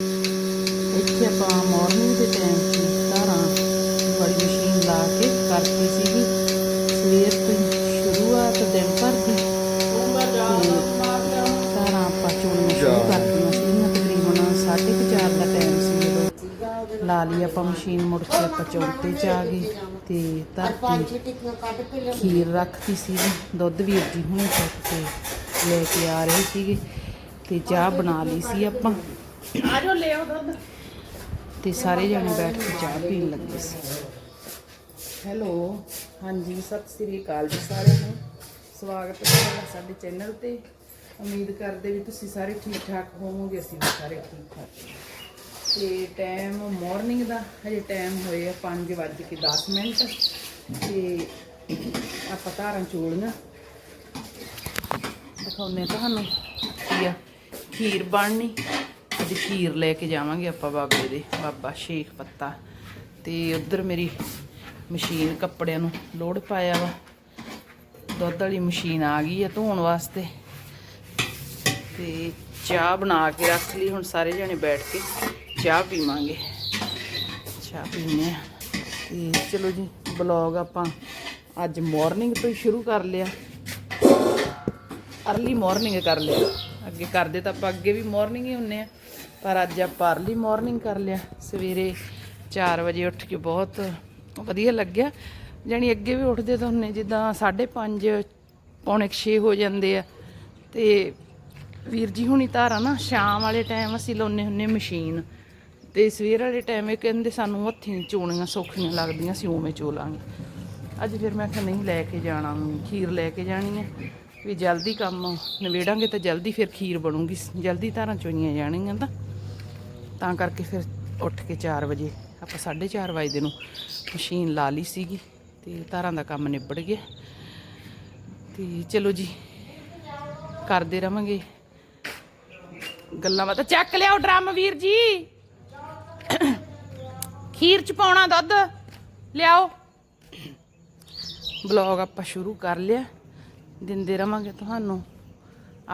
ਇੱਥੇ ਆਪਾਂ ਮਾਰਨਿੰਗ ਦੇ ਟਾਈਮ 'ਚ ਧਾਰਾਂ ਵਾਲੀ ਮਸ਼ੀਨ ਲਾ ਕੇ ਕਰਤੀ ਸੀਗੀ। ਸਵੇਰ ਤੋਂ ਸ਼ੁਰੂਆਤ ਦਿਨ ਭਰ ਦੀ। ਤੇ ਧਾਰਾਂ ਆਪਾਂ ਚੋਣੀਆਂ ਸ਼ੁਰੂ ਕਰਤੀਆਂ ਸੀਗੀਆਂ। ਤਕਰੀਬਨ 4:30 ਦਾ ਟਾਈਮ ਸੀ ਜਦੋਂ ਲਾ ਲਈ ਆਪਾਂ ਮਸ਼ੀਨ ਮੁੜ ਕੇ ਆਪਾਂ ਚੌਂਤੇ 'ਚ ਆ ਗਏ ਤੇ ਧਰਤੀ ਖੀਰ ਰੱਖਤੀ ਸੀ ਦੁੱਧ ਵੀਰ ਜੀ ਹੁਣੇ ਚੱਕ ਕੇ ਲੈ ਕੇ ਆ ਰਹੇ ਸੀਗੇ ਤੇ ਚਾਹ ਬਣਾ ਲਈ ਸੀ ਆਪਾਂ। ਆਜੋ ਲੈ ਆਓ ਦੁੱਧ। ਤੇ ਸਾਰੇ ਜਣੇ ਬੈਠ ਕੇ ਚਾਹ ਪੀਣ ਲੱਗੇ ਸੀ। ਹੈਲੋ ਹਾਂਜੀ ਸਤਿ ਸ੍ਰੀ ਅਕਾਲ ਜੀ ਸਾਰਿਆਂ ਨੂੰ। ਸਵਾਗਤ ਹੈ ਤੁਹਾਡਾ ਸਾਡੇ ਚੈਨਲ ਤੇ। ਉਮੀਦ ਕਰਦੇ ਵੀ ਤੁਸੀਂ ਸਾਰੇ ਠੀਕ ਠਾਕ ਹੋਵੋਗੇ ਅਸੀਂ ਵੀ ਸਾਰੇ ਠੀਕ ਠਾਕ ਤੇ ਟਾਈਮ ਮਾਰਨਿੰਗ ਦਾ ਹਜੇ ਟਾਈਮ ਹੋਏ ਆ 5 ਵੱਜ ਕੇ 10 ਮਿੰਟ। ਤੇ ਆਪਾਂ ਧਾਰਾਂ ਚੋਲੀਆਂ ਦਿਖਾਉਨੇ ਤੁਹਾਨੂੰ। ਕੀ ਆ? ਖੀਰ ਬਣਨੀ। ਅੱਜ ਖੀਰ ਲੈ ਕੇ ਜਾਵਾਂਗੇ ਆਪਾਂ ਬਾਬੇ ਦੇ, ਬਾਬਾ ਸ਼ੇਖ ਪੱਤਾ। ਤੇ ਉਧਰ ਮੇਰੀ ਮਸ਼ੀਨ ਕੱਪੜਿਆਂ ਨੂੰ ਲੋਡ ਪਾਇਆ ਵਾ। ਦੁੱਧ ਵਾਲੀ ਮਸ਼ੀਨ ਆ ਗਈ ਆ ਧੋਣ ਵਾਸਤੇ। ਤੇ ਚਾਹ ਬਣਾ ਕੇ ਰੱਖ ਲਈ, ਹੁਣ ਸਾਰੇ ਜਣੇ ਬੈਠ ਕੇ ਚਾਹ ਪੀਵਾਂਗੇ। ਚਾਹ ਪੀਨੇ ਆ। ਤੇ ਚਲੋ ਜੀ ਬਲੌਗ ਆਪਾਂ ਅੱਜ ਮਾਰਨਿੰਗ ਤੋਂ ਹੀ ਸ਼ੁਰੂ ਕਰ ਲਿਆ। ਅਰਲੀ ਮਾਰਨਿੰਗ ਕਰ ਲਿਆ। ਅੱਗੇ ਕਰਦੇ ਤਾਂ ਆਪਾਂ ਅੱਗੇ ਵੀ ਮਾਰਨਿੰਗ ਹੀ ਹੁੰਨੇ ਆ। ਪਰ ਅੱਜ ਆਪਾਂ ਅਰਲੀ ਮਾਰਨਿੰਗ ਕਰ ਲਿਆ। ਸਵੇਰੇ 4 ਵਜੇ ਉੱਠ ਕੇ ਬਹੁਤ ਵਧੀਆ ਲੱਗਿਆ। ਜਾਣੀ ਅੱਗੇ ਵੀ ਉੱਠਦੇ ਤਾਂ ਹੁੰਨੇ ਜਿੱਦਾਂ 5:30 ਪੌਣੇ 6 ਹੋ ਜਾਂਦੇ ਆ। ਤੇ ਵੀਰ ਜੀ ਹੁਣੀ ਧਾਰਾਂ ਨਾ, ਸ਼ਾਮ ਵਾਲੇ ਟਾਈਮ ਅਸੀਂ ਲਾਉਨੇ ਹੁੰਨੇ ਮਸ਼ੀਨ ਤੇ ਸਵੇਰ ਵਾਲੇ ਟਾਈਮ ਇਹ ਕਹਿੰਦੇ ਸਾਨੂੰ ਹੱਥੀਂ ਚੋਣੀਆਂ ਸੌਖੀਆਂ ਲੱਗਦੀਆਂ ਸੀ ਉਵੇਂ ਚੋਲਾਂਗੇ ਅੱਜ ਫਿਰ ਮੈਂ ਕਿਹਾ, ਨਹੀਂ, ਲੈ ਕੇ ਜਾਣਾ, ਖੀਰ ਲੈ ਕੇ ਜਾਣੀ ਹੈ ਵੀ ਜਲਦੀ ਕੰਮ ਨਿਬੇੜਾਂਗੇ ਤਾਂ ਜਲਦੀ ਫਿਰ ਖੀਰ ਬਣੂਗੀ। ਜਲਦੀ ਧਾਰਾਂ ਚੋਈਆਂ ਜਾਣਗੀਆਂ ਤਾਂ। ਤਾਂ ਕਰਕੇ ਫਿਰ ਉੱਠ ਕੇ 4 ਵਜੇ, ਆਪਾਂ 4:30 ਵਜੇ ਦੇ ਨੂੰ ਮਸ਼ੀਨ ਲਾ ਲਈ ਸੀਗੀ ਤੇ ਧਾਰਾਂ ਦਾ ਕੰਮ ਨਿਬੜ ਗਿਆ। ਤੇ ਚਲੋ ਜੀ, ਕਰਦੇ ਰਵਾਂਗੇ। ਗੱਲਾਂ ਬਾਤਾਂ ਚੱਕ ਲਿਆਓ ਡਰਮ ਵੀਰ ਜੀ। ਖੀਰ ਚ ਪਾਉਣਾ ਦੁੱਧ, ਲਿਆਓ। ਬਲੌਗ ਆਪਾਂ ਸ਼ੁਰੂ ਕਰ ਲਿਆ। ਦਿੰਦੇ ਰਵਾਂਗੇ ਤੁਹਾਨੂੰ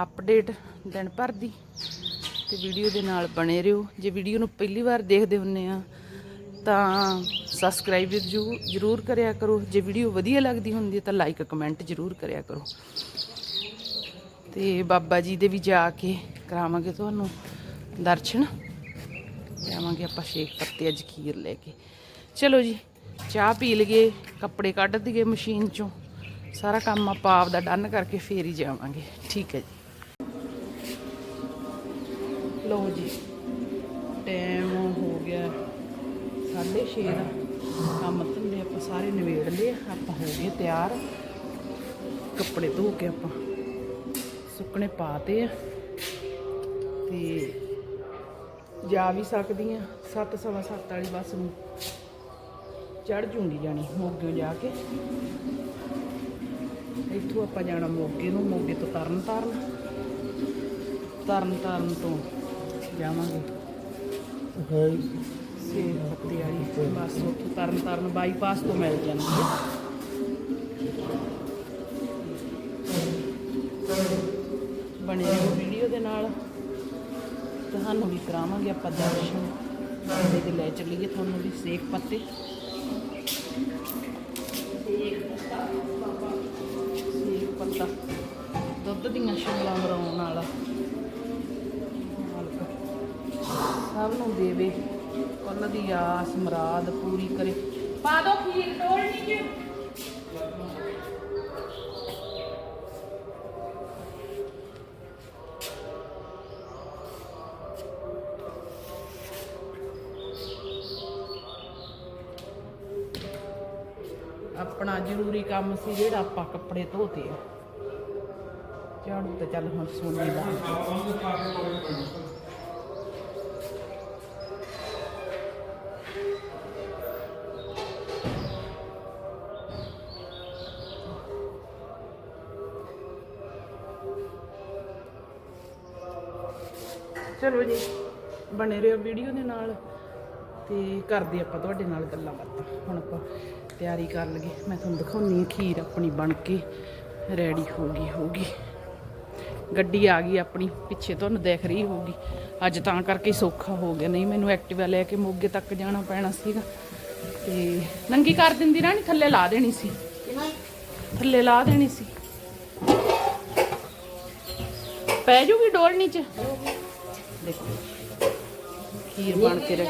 ਅਪਡੇਟ ਦਿਨ ਭਰ ਦੀ। ਤੇ ਵੀਡੀਓ ਦੇ ਨਾਲ ਬਣੇ ਰਹੋ। ਜੇ ਵੀਡੀਓ ਨੂੰ ਪਹਿਲੀ ਵਾਰ ਦੇਖਦੇ ਹੁੰਨੇ ਆ, ਤਾਂ ਸਬਸਕ੍ਰਾਈਬ ਜਰੂਰ ਜਰੂਰ ਕਰਿਆ ਕਰੋ। ਜੇ ਵੀਡੀਓ ਵਧੀਆ ਲੱਗਦੀ ਹੁੰਦੀ ਹੈ ਤਾਂ ਲਾਈਕ ਕਮੈਂਟ ਜਰੂਰ ਕਰਿਆ ਕਰੋ। ਤੇ ਬਾਬਾ ਜੀ ਦੇ ਵੀ ਜਾ ਕੇ ਕਰਾਵਾਂਗੇ ਤੁਹਾਨੂੰ ਦਰਸ਼ਨ। ਜਾਵਾਂਗੇ ਆਪਾਂ ਸ਼ੇਖ ਪੱਤੇ ਅੱਜ ਖੀਰ ਲੈ ਕੇ। ਚਲੋ ਜੀ, ਚਾਹ ਪੀ ਲਈਏ, ਕੱਪੜੇ ਕੱਢ ਦਈਏ ਮਸ਼ੀਨ ਚੋਂ। ਸਾਰਾ ਕੰਮ ਆਪਾਂ ਆਪ ਦਾ ਡਨ ਕਰਕੇ ਫੇਰ ਹੀ ਜਾਵਾਂਗੇ। ਠੀਕ ਹੈ ਜੀ। ਲਓ ਜੀ। ਟਾਈਮ ਹੋ ਗਿਆ 6:30 ਦਾ। ਕੰਮ ਧੰਦੇ ਆਪਾਂ ਸਾਰੇ ਨਿਬੇੜ ਲਏ, ਆਪਾਂ ਹੋ ਗਏ ਤਿਆਰ। ਕੱਪੜੇ ਧੋ ਕੇ ਆਪਾਂ ਸੁੱਕਣੇ ਪਾਤੇ ਆ। ਤੇ ਜਾ ਵੀ ਸਕਦੀ ਆ 7 ਸਵਾ 7 ਵਾਲੀ ਬੱਸ ਨੂੰ ਚੜ ਜੂੰਗੀ ਜਾਣੀ, ਮੋਗੇ ਜਾ ਕੇ। ਇੱਥੋਂ ਆਪਾਂ ਜਾਣਾ ਮੋਗੇ ਨੂੰ, ਮੋਗੇ ਤੋਂ ਤਰਨ ਤਾਰਨ। ਤਰਨ ਤਾਰਨ ਤੋਂ ਜਾਵਾਂਗੇ। ਸੇਬ ਪੱਤੇ ਵਾਲੀ ਬੱਸ ਉੱਥੋਂ ਤਰਨ ਤਾਰਨ ਬਾਈਪਾਸ ਤੋਂ ਮਿਲ ਜਾਂਦੀ ਹੈ। ਬਣੇ ਰਹੋ ਵੀਡੀਓ ਦੇ ਨਾਲ। ਤੁਹਾਨੂੰ ਵੀ ਕਰਾਵਾਂਗੇ ਆਪਾਂ ਦਰਸ਼ਨ। ਬਾਬੇ ਦੇ ਲੈ ਚੱਲੀਏ ਤੁਹਾਨੂੰ ਵੀ ਸੇਕ ਪੱਤੇ। ਸੇਕ ਪੱਤਾ। ਦੁੱਧ ਦੀਆਂ ਛਿੱਲਾਂ ਮਰਾਉਣ ਵਾਲਾ। ਸਭ ਨੂੰ ਦੇਵੇ। ਉਹਨਾਂ ਦੀ ਆਸ ਮੁਰਾਦ ਪੂਰੀ ਕਰੇ। ਪਾ ਦੋ ਖੀਰ ਟੋਲਣੀ ਜੀ। ਆਪਣਾ ਜ਼ਰੂਰੀ ਕੰਮ ਸੀ ਜਿਹੜਾ ਆਪਾਂ ਕੱਪੜੇ ਧੋਤੇ ਆ। ਝਾੜੂ ਤੇ ਚੱਲ ਹੁਣ ਸੋਨੇ ਦਾ। ਚਲੋ ਜੀ ਬਣੇ ਰਹੋ ਵੀਡੀਓ ਦੇ ਨਾਲ ਤੇ ਕਰਦੇ ਆਪਾਂ ਤੁਹਾਡੇ ਨਾਲ ਗੱਲਾਂ ਬਾਤਾਂ। ਹੁਣ ਆਪਾਂ ਤਿਆਰੀ ਕਰ ਲਈਏ। ਮੈਂ ਤੁਹਾਨੂੰ ਦਿਖਾਉਣੀ ਖੀਰ ਆਪਣੀ ਬਣ ਕੇ ਰੈਡੀ ਹੋ ਗਈ ਹੋਊਗੀ ਗੱਡੀ ਆ ਗਈ ਆਪਣੀ ਪਿੱਛੇ ਤੁਹਾਨੂੰ ਦਿਖ ਰਹੀ ਹੋਊਗੀ। ਅੱਜ ਤਾਂ ਕਰਕੇ ਸੌਖਾ ਹੋ ਗਿਆ। ਨਹੀਂ ਮੈਨੂੰ ਐਕਟਿਵਾ ਲੈ ਕੇ ਮੋਗੇ ਤੱਕ ਜਾਣਾ ਪੈਣਾ ਸੀਗਾ। ਤੇ ਨੰਗੀ ਕਰ ਦਿੰਦੀ ਰਾਣੀ ਥੱਲੇ ਲਾ ਦੇਣੀ ਸੀ। ਥੱਲੇ ਲਾ ਦੇਣੀ ਸੀ। ਪੈ ਜੂਗੀ ਡੋਲਣੀ ਚ? ਦੇਖੋ। ਖੀਰ ਬਣ ਕੇ ਰੱਖ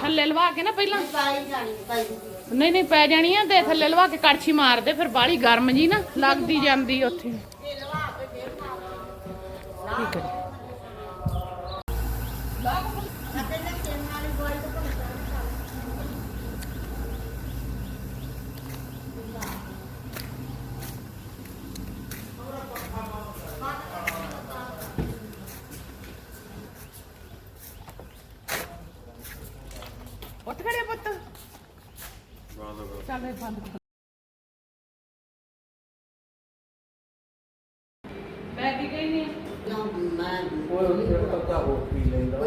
ਥੱਲੇ ਲਵਾ ਕੇ ਨਾ ਪਹਿਲਾਂ। ਨਹੀਂ ਨਹੀਂ, ਪੈ ਜਾਣੀ ਆ ਤੇ ਥੱਲੇ ਲਵਾ ਕੇ ਕੜਛੀ ਮਾਰਦੇ ਫਿਰ ਬਾਲੀ ਗਰਮ ਜੀ ਨਾ, ਲੱਗਦੀ ਜਾਂਦੀ ਉੱਥੇ। ਠੀਕ ਹੈ ਚੱਲ ਇਹ ਬੰਦ ਕਰ ਬੈ ਕੀ ਗਈ ਨਹੀਂ ਕੋਈ ਉਹਨੂੰ ਪਤਾ ਹੋ ਪੀ ਲੈਂਦਾ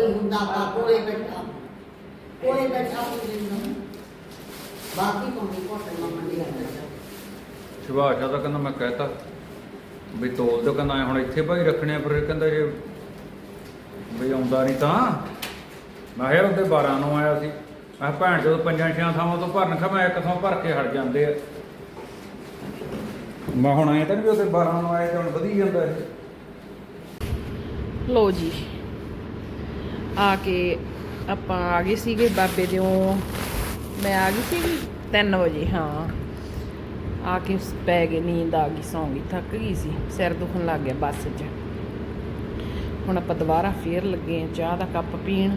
ਬਾਕੀ ਕੋਈ ਕੋਟੇ ਮੰਮਾ ਦੀ ਸ਼ਿਵਾਸ਼ਾ ਦਾ ਕਹਿੰਦਾ ਮੈਂ ਕਹਿਤਾ। ਵੀ ਤੋਲ ਦੋ ਕਹਿੰਦਾ ਹੁਣ ਇੱਥੇ ਭਾਈ ਰੱਖਣੇ ਆ ਪਰ ਕਹਿੰਦਾ ਜੇ ਵੀ ਆਉਂਦਾ ਨਹੀਂ ਤਾਂ। ਮੈਂ ਯਾਰ ਉਹਦੇ 12 ਨੂੰ ਆਇਆ ਸੀ। ਮੈਂ ਭੈਣ ਜਦੋਂ ਪੰਜਾਂ ਛਿਆਂ ਥਾਵਾਂ ਤੋਂ ਭਰਨ ਖਾ, ਮੈਂ ਇੱਕ ਥਾਂ ਭਰ ਕੇ ਹਟ ਜਾਂਦੇ ਆ। ਮੈਂ ਹੁਣ ਐਂ ਤਾਂ ਵੀ ਉਹਦੇ 12 ਨੂੰ ਆਏ ਤੇ ਹੁਣ ਵਧੀ ਜਾਂਦਾ ਇਹ। ਲੋ ਜੀ, ਆ ਕੇ ਆਪਾਂ ਆ ਗਏ ਸੀਗੇ ਬਾਬੇ ਦਿਓ। ਮੈਂ ਆ ਗਈ ਸੀਗੀ 3 ਵਜੇ, ਹਾਂ। ਆ ਕੇ ਪੈ ਗਏ ਨੀਂਦ ਆ ਗਈ, ਸੌਂ ਗਈ, ਥੱਕ ਗਈ ਸੀ, ਸਿਰ ਦੁਖਣ ਲੱਗ ਗਿਆ ਬੱਸ 'ਚ। ਹੁਣ ਆਪਾਂ ਦੁਬਾਰਾ ਫੇਰ ਲੱਗੇ ਆ ਚਾਹ ਦਾ ਕੱਪ ਪੀਣ।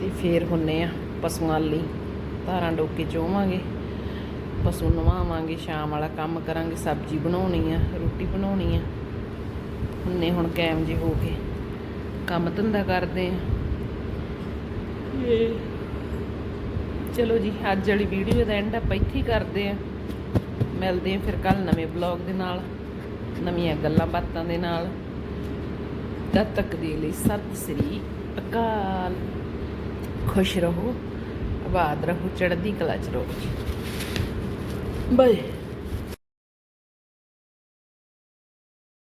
ਤੇ ਫੇਰ ਹੁੰਨੇ ਆ ਪਸ਼ੂਆਂ ਲਈ। ਧਾਰਾਂ ਡੋਕੇ ਚੋਵਾਂਗੇ, ਪਸ਼ੂ ਨਵਾਵਾਂਗੇ, ਸ਼ਾਮ ਵਾਲਾ ਕੰਮ ਕਰਾਂਗੇ, ਸਬਜ਼ੀ ਬਣਾਉਣੀ ਆ, ਰੋਟੀ ਬਣਾਉਣੀ ਆ। ਹੁੰਨੇ ਹੁਣ ਕੈਮ ਜੇ ਹੋ ਕੇ। ਕੰਮ ਧੰਦਾ ਕਰਦੇ ਆ। ਇਹ ਚਲੋ ਜੀ, ਅੱਜ ਵਾਲੀ ਵੀਡੀਓ ਦਾ ਐਂਡ ਆਪਾਂ ਇੱਥੇ ਹੀ ਕਰਦੇ ਆ। ਮਿਲਦੇ ਆ ਫਿਰ ਕੱਲ ਨਵੇਂ ਬਲੌਗ ਦੇ ਨਾਲ, ਨਵੀਆਂ ਗੱਲਾਂ ਬਾਤਾਂ ਦੇ ਨਾਲ। ਤਦ ਤੱਕ ਦੇ ਲਈ ਸਤਿ ਸ੍ਰੀ ਅਕਾਲ। ਖੁਸ਼ ਰਹੋ ਆਬਾਦ ਰਹੋ ਚੜ੍ਹਦੀ ਕਲਾ ਚ ਰਹੋ। ਜੀ ਬਾਏ